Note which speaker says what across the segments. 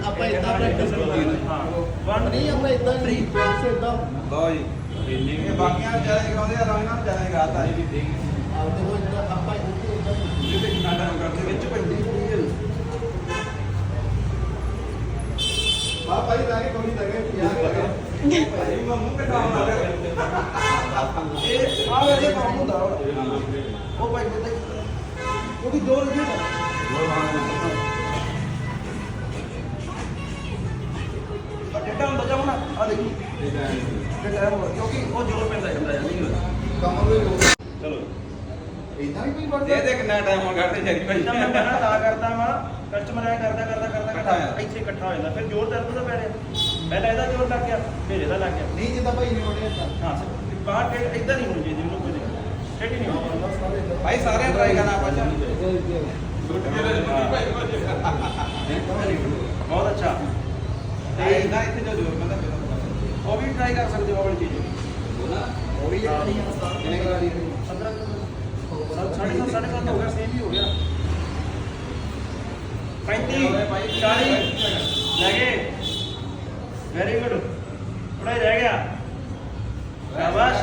Speaker 1: ਆਪਾਂ ਇਦਾਂ ਪ੍ਰੈਕਟਿਸ ਕਰਨੀ
Speaker 2: ਹਾਂ
Speaker 1: ਵਨ ਨਹੀਂ ਆਪਾਂ ਇਦਾਂ ਨਹੀਂ ਇਦਾਂ
Speaker 3: ਲਓ ਜੀ ਇਹ ਬਾਕੀਆਂ ਜ਼ਿਆਦਾ ਗਾਉਂਦੇ ਆ ਰਾਣਾ ਜ਼ਿਆਦਾ ਗਾਤਾ ਜੀ
Speaker 1: ਆਪਦੇ ਹੋ ਜਿਹੜਾ ਆਪਾਂ ਇੱਥੇ ਇਦਾਂ
Speaker 3: ਜਿਹਦੇ ਕਿੰਨਾ ਟਾਈਮ ਕਰਦੇ ਵਿੱਚ ਪੈਂਦੀ
Speaker 1: ਆ ਭਾਈ ਜਾ ਕੇ ਕੋਈ ਲੱਗੇ ਯਾਰ
Speaker 3: ਭਾਈ ਮੈਂ ਮੂੰਹ ਕਟਾਉਣ ਲੱਗਾ ਇਹ ਆ ਵੇ ਕੰਮ ਹੁੰਦਾ ਉਹ ਭਾਈ ਕਿਤੇ ਉਹਦੀ ਦੋ ਲੱਗੀ ਅੱਡਾ ਹੁੰਦਾ ਜਾਉਣਾ ਆ ਦੇਖੀ। ਤੇ ਟਾਈਮ ਹੋ ਕਿਉਂਕਿ ਉਹ ਜ਼ੋਰ ਪੈਂਦਾ ਜਾਂਦਾ ਹੈ ਨਹੀਂ
Speaker 1: ਕੰਮ ਵੀ ਹੋ
Speaker 3: ਚਲੋ।
Speaker 1: ਇਦਾਂ ਹੀ ਕੋਈ ਬਣਦਾ?
Speaker 3: ਦੇ ਦੇ ਕਿੰਨਾ ਟਾਈਮ ਹੋ ਗਿਆ ਤੇ ਜਰੀ ਭਾਈ।
Speaker 2: ਇਦਾਂ ਮੈਂ ਕਹਿਣਾ ਤਾਂ ਕਰਦਾ ਵਾ ਕਸਟਮਰ ਐ ਕਰਦਾ ਕਰਦਾ ਕਰਦਾ
Speaker 3: ਇਕੱਠਾ ਹੋਇਆ।
Speaker 2: ਕਰਦਾ ਇੱਥੇ ਇਕੱਠਾ ਹੋ ਜਾਂਦਾ। ਫਿਰ ਜ਼ੋਰ ਦਰਦ ਦਾ ਪੈ ਰਿਹਾ। ਪਹਿਲਾਂ ਇਹਦਾ ਜ਼ੋਰ ਲੱਗ ਗਿਆ ਫਿਰ ਇਹਦਾ ਲੱਗ ਗਿਆ।
Speaker 1: ਨਹੀਂ ਜਿੱਦਾਂ ਭਾਈ ਨੇ
Speaker 2: ਹਾਂ ਬਾਹਰ ਇਦਾਂ ਨਹੀਂ ਹੋਣੀ ਚਾਹੀਦੀ।
Speaker 3: ਭਾਈ ਸਾਰੇ ਟਰਾਈ ਕਰਨਾ ਆਪਾਂ
Speaker 2: ਬਹੁਤ ਅੱਛਾ।
Speaker 3: ਤੇ ਇਦਾਂ ਇੱਥੇ ਜੋ ਜ਼ੋਰ ਪੈਂਦਾ
Speaker 2: ਉਹ ਵੀ ਟਰਾਈ ਕਰ ਸਕਦੇ ਹੋ ਵਾਲੀ ਚੀਜ਼।
Speaker 1: ਉਹ ਵੀ ਨਹੀਂ ਆ। ਕਿਨੇ ਕਰਾ ਲਈ
Speaker 2: 15 ਸਾਢੇ ਸੱਤ ਸਾਢੇ ਸੱਤ ਹੋ ਗਿਆ ਸੇਮ ਹੀ ਹੋ ਗਿਆ। 35 40 ਲੈ ਗਏ। ਵੈਰੀ ਗੁੱਡ ਥੋੜਾ ਰਹਿ ਗਿਆ। ਸ਼ਾਬਾਸ਼।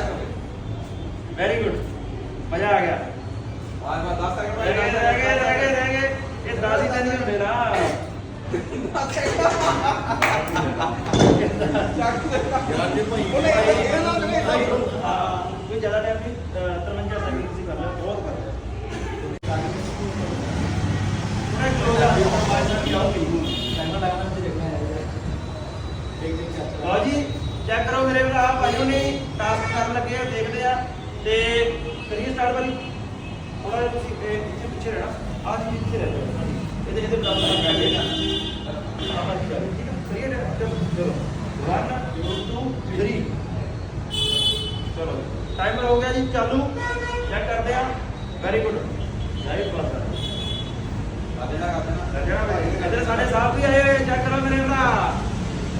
Speaker 2: ਵੈਰੀ ਗੁੱਡ ਮਜ਼ਾ ਆ ਗਿਆ।
Speaker 3: ਬਾਰ ਬਾਰ 10 ਸੈਕਿੰਡ
Speaker 2: ਰਹਿ ਗਏ ਰਹਿ ਗਏ ਰਹਿ ਗਏ ਰਹਿ ਗਏ। ਇਹ ਦਸ ਹੀ ਤਾਂ ਨਹੀਂ ਹੁੰਦੇ ਨਾ।
Speaker 1: ਯਾਰ ਜੇ ਭਾਈ
Speaker 2: ਹਾਂ। ਕੋਈ ਜ਼ਿਆਦਾ ਟਾਈਮ ਨਹੀਂ 53 ਸੈਕਿੰਡ ਤੁਸੀਂ ਕਰ ਲਿਓ ਬਹੁਤ ਕਰ ਲਿਓ। ਥੋੜਾ ਕਲੋਜ਼ ਆ।
Speaker 1: ਤੇ ਦੇਖਣਾ ਹੈ।
Speaker 2: ਲਓ ਜੀ ਚੈੱਕ ਕਰੋ ਮੇਰੇ ਭਰਾ ਭਾਈਓ ਨੇ ਟਾਸਕ ਕਰਨ ਲੱਗੇ ਆ ਦੇਖਦੇ ਆ। ਤੇ ਕਰੀਏ ਸਟਾਰਟ ਵਾਲੀ। ਥੋੜਾ ਜਿਹਾ ਤੁਸੀਂ ਇਹ ਪਿੱਛੇ ਪਿੱਛੇ ਰਹਿਣਾ। ਆਹ ਜੀ ਪਿੱਛੇ ਰਹਿ ਇਹਦੇ ਇਹਦੇ ਬਰਾਬਰ ਨਾਲ ਬੈਠ ਜਾਏਗਾ ਆਪਾਂ ਠੀਕ ਹੈ? ਕਰੀਏ ਚਲੋ ਚਲੋ। 1 2 3 ਚਲੋ। ਟਾਈਮਰ ਹੋ ਗਿਆ ਜੀ ਚਾਲੂ। ਚੈੱਕ ਕਰਦੇ ਆ ਵੈਰੀ ਗੁੱਡ ਲਾਈਵ ਪਾਸ ਕਰ
Speaker 3: ਆ ਦੇਣਾ। ਕਰ ਦੇਣਾ।
Speaker 2: ਸੱਜਣਾ ਭਾਈ ਸਾਡੇ ਸਾਹਿਬ ਵੀ ਆਏ ਚੈੱਕ ਕਰੋ ਮੇਰੇ ਭਰਾ।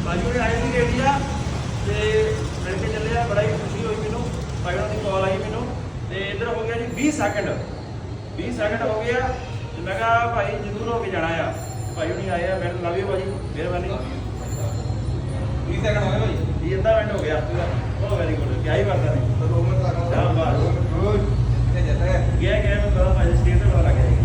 Speaker 2: ਬਾਜੂ ਨੇ ਆਏ ਸੀ ਰੇਡੀ ਆ ਤੇ ਮਿਲ ਕੇ ਚੱਲੇ ਆ ਬੜਾ ਹੀ ਖੁਸ਼ੀ ਹੋਈ ਮੈਨੂੰ ਭਾਈ ਉਹਨਾਂ ਦੀ ਕਾਲ ਆਈ ਮੈਨੂੰ ਤੇ ਇੱਧਰ ਹੋ ਗਿਆ ਜੀ 20 ਸੈਕਿੰਡ 20 ਸੈਕਿੰਡ ਹੋ ਗਿਆ ਤੇ ਮੈਂ ਕਿਹਾ ਭਾਈ ਜ਼ਰੂਰ ਹੋ ਕੇ ਜਾਣਾ ਆ। ਭਾਈ ਹੁਣੀ ਆਏ ਆ ਮੈਨੂੰ ਲਵ ਯੂ ਭਾਜੀ ਮਿਹਰਬਾਨੀ।
Speaker 3: 20 ਸੈਕਿੰਡ ਹੋ ਗਏ ਭਾਈ।
Speaker 2: ਜੀ ਅੱਧਾ ਮਿੰਟ ਹੋ ਗਿਆ। ਬਹੁਤ ਵੈਰੀ ਗੁੱਡ ਕਿਆ ਹੀ ਕਰਦਾ ਨੇ
Speaker 1: ਤਾਂ ਦੋ ਮਿੰਟ ਲਗਾਓ
Speaker 2: ਸ਼ਾਬਾਸ਼।
Speaker 3: ਤੇ ਜਿੱਤ ਗਏ
Speaker 2: ਗਿਆ ਗਿਆ ਮੈਂ ਪਤਾ ਭਾਈ ਸਟੇਟ ਤੇ ਪਤਾ ਲੱਗ ਗਿਆ।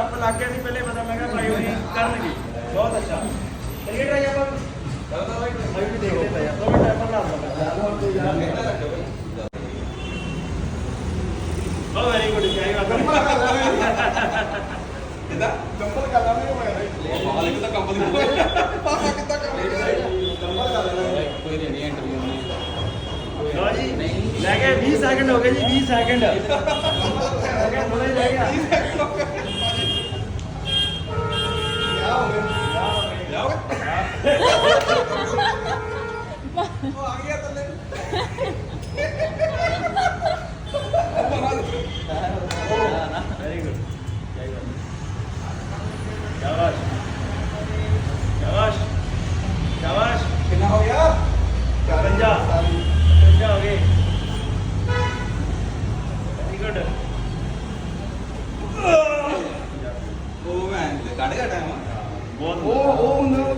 Speaker 2: ਮੈਨੂੰ ਬ- ਲੱਗ ਗਿਆ ਸੀ ਪਹਿਲੇ ਪਤਾ ਮੈਂ ਕਿਹਾ ਭਾਈ ਹੋਣੀ ਕਰਨਗੇ। ਬਹੁਤ ਅੱਛਾ। ਕਰੀਏ ਟਰਾਈ ਆਪਾਂ। ਭਾਈ। ਵੀ ਦੇਖਦੇ ਪਏ ਆ। ਦੋ ਮਿੰਟ ਟਾਈਮਰ ਲਾ ਦਵਾਂਗਾ ਬਹੁਤ ਵੈਰੀ ਗੁੱਡ ਕੀ ਗੱਲ
Speaker 3: ਇਹਦਾ
Speaker 1: ਕੰਪਲ ਕਰ ਲਾਂਗੇ ਮੈਂ।
Speaker 3: ਮਾਲਿਕ ਦਾ ਕੰਪਨੀ ਪਾਸਾ ਕਿੱਦਾਂ ਕਰ
Speaker 1: ਕੰਪਲ ਕਰ ਲਾਂਗੇ
Speaker 3: ਕੋਈ ਨਹੀਂ ਇੰਟਰਵਿਊ ਨਹੀਂ
Speaker 2: ਲਓ ਜੀ। ਲੈ ਗਏ 20 ਸੈਕਿੰਡ ਹੋ ਗਏ ਜੀ 20 ਸੈਕਿੰਡ ਹੋ ਗਿਆ ਥੋੜਾ ਹੀ ਰਹਿ ਗਿਆ।
Speaker 3: ਉਹ ਆ ਗਿਆ ਤੱਲੇ
Speaker 2: ਵੈਰੀ ਗੁੱਡ ਸ਼ਾਬਾਸ਼ ਸ਼ਾਬਾਸ਼ ਸ਼ਾਬਾਸ਼
Speaker 3: ਕਿੰਨਾ ਹੋ ਗਿਆ
Speaker 2: 52 52 ਹੋ ਗਏ ਵੈਰੀ ਗੁੱਡ
Speaker 3: ਉਹ ਮੈਂ ਕੱਢ ਗਿਆ ਟਾਈਮ
Speaker 2: ਬਹੁਤ
Speaker 1: ਉਹ ਉਹ ਹੁੰਦਾ
Speaker 3: 2000 ਦੀ ਹੋ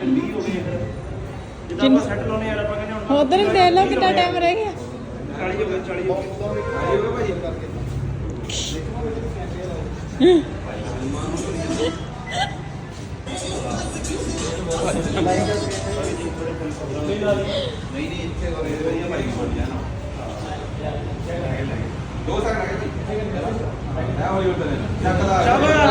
Speaker 2: 20 ਹੋ ਗਏ ਜਿੱਦਾਂ ਆਪਾਂ ਸੈੱਟ ਲਾਉਣੇ ਯਾਰ ਆਪਾਂ ਕਹਿੰਦੇ ਹੁਣ
Speaker 4: ਉਧਰ ਵੀ ਦੇਖ ਲਓ ਕਿੰਨਾ ਟਾਈਮ ਰਹਿ ਗਿਆ।
Speaker 2: 40 ਹੋ ਗਏ 40 ਹੋ ਗਏ
Speaker 3: ਨਹੀਂ ਨਹੀਂ ਇੱਥੇ ਕੋਲੇ ਵਧੀਆ ਭਾਈ ਬੋਲ ਜਾਣਾ। ਦੋ ਸਾਲ ਲੱਗੇ ਜੀ।
Speaker 2: ਚਲੋ ਯਾਰ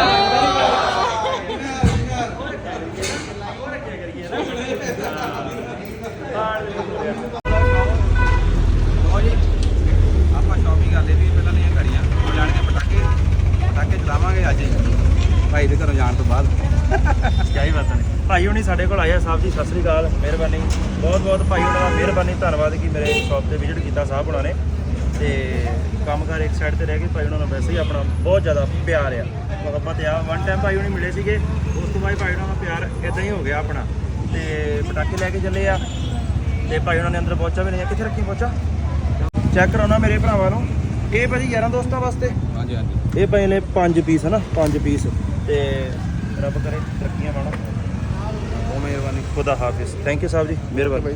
Speaker 3: ਲਓ ਜੀ ਆਪਾਂ ਸ਼ਾਪਿੰਗ ਕਰ ਲਈ ਵੀ ਪਹਿਲਾਂ ਨਹੀਂ ਘੜੀਆਂ ਹੋ ਜਾਣ ਕੇ ਪਟਾਕੇ ਪਟਾਕੇ ਚਲਾਵਾਂਗੇ ਅੱਜ ਹੀ ਭਾਈ ਦੇ ਘਰੋਂ ਜਾਣ ਤੋਂ ਬਾਅਦ
Speaker 2: ਕਿਆ ਹੀ ਬਾਤ ਨਹੀਂ ਭਾਈ ਸਾਡੇ ਕੋਲ ਆਇਆ ਸਾਹਿਬ ਜੀ ਸਤਿ ਸ੍ਰੀ ਅਕਾਲ। ਮਿਹਰਬਾਨੀ। ਬਹੁਤ ਬਹੁਤ ਭਾਈ ਹੁਣਾਂ ਦਾ ਮਿਹਰਬਾਨੀ ਧੰਨਵਾਦ ਕਿ ਮੇਰੇ ਸ਼ਾਪ ਤੇ ਵਿਜ਼ਿਟ ਕੀਤਾ ਸਾਹਿਬ ਹੁਣਾਂ ਨੇ। ਤੇ ਕੰਮਕਾਰ ਇੱਕ ਸਾਈਡ ਤੇ ਰਹਿ ਗਏ ਭਾਈ ਹੁਣਾਂ ਨਾਲ ਵੈਸੇ ਹੀ ਆਪਣਾ ਬਹੁਤ ਜ਼ਿਆਦਾ ਪਿਆਰ ਆ। ਮੁਹੱਬਤ ਆ। ਵਨ ਟਾਈਮ ਭਾਈ ਹੁਣੀ ਮਿਲੇ ਸੀਗੇ। ਉਸ ਤੋਂ ਬਾਅਦ ਭਾਈ ਹੁਣਾਂ ਦਾ ਪਿਆਰ ਇਦਾਂ ਹੀ ਹੋ ਗਿਆ ਆਪਣਾ। ਤੇ ਪਟਾਕੇ ਲੈ ਕੇ ਚੱਲੇ ਆ। ਤੇ ਭਾਈ ਹੁਣਾਂ ਨੇ ਅੰਦਰ ਪਹੁੰਚਾ ਵੀ ਨਹੀਂ। ਕਿੱਥੇ ਰੱਖੀ ਪਹੁੰਚਾ? ਚੈੱਕ ਕਰਾਉਣਾ ਮੇਰੇ ਭਰਾਵਾਂ ਨੂੰ। ਇਹ ਭਾਜੀ ਯਾਰਾਂ ਦੋਸਤਾਂ ਵਾਸਤੇ।
Speaker 3: ਹਾਂਜੀ ਹਾਂਜੀ।
Speaker 2: ਇਹ ਪਏ ਨੇ ਪੰਜ ਪੀਸ ਹਨਾ ਪੰਜ ਪੀਸ ਤੇ ਰੱਬ ਕਰੇ ਤਰੱਕੀਆਂ
Speaker 3: ਬਹੁਤ ਮਿਹਰਬਾਨੀ।
Speaker 2: ਖੁਦਾ ਹਾਫਿਜ਼। Thank you Sahib ji. ਮਿਹਰਬਾਨੀ।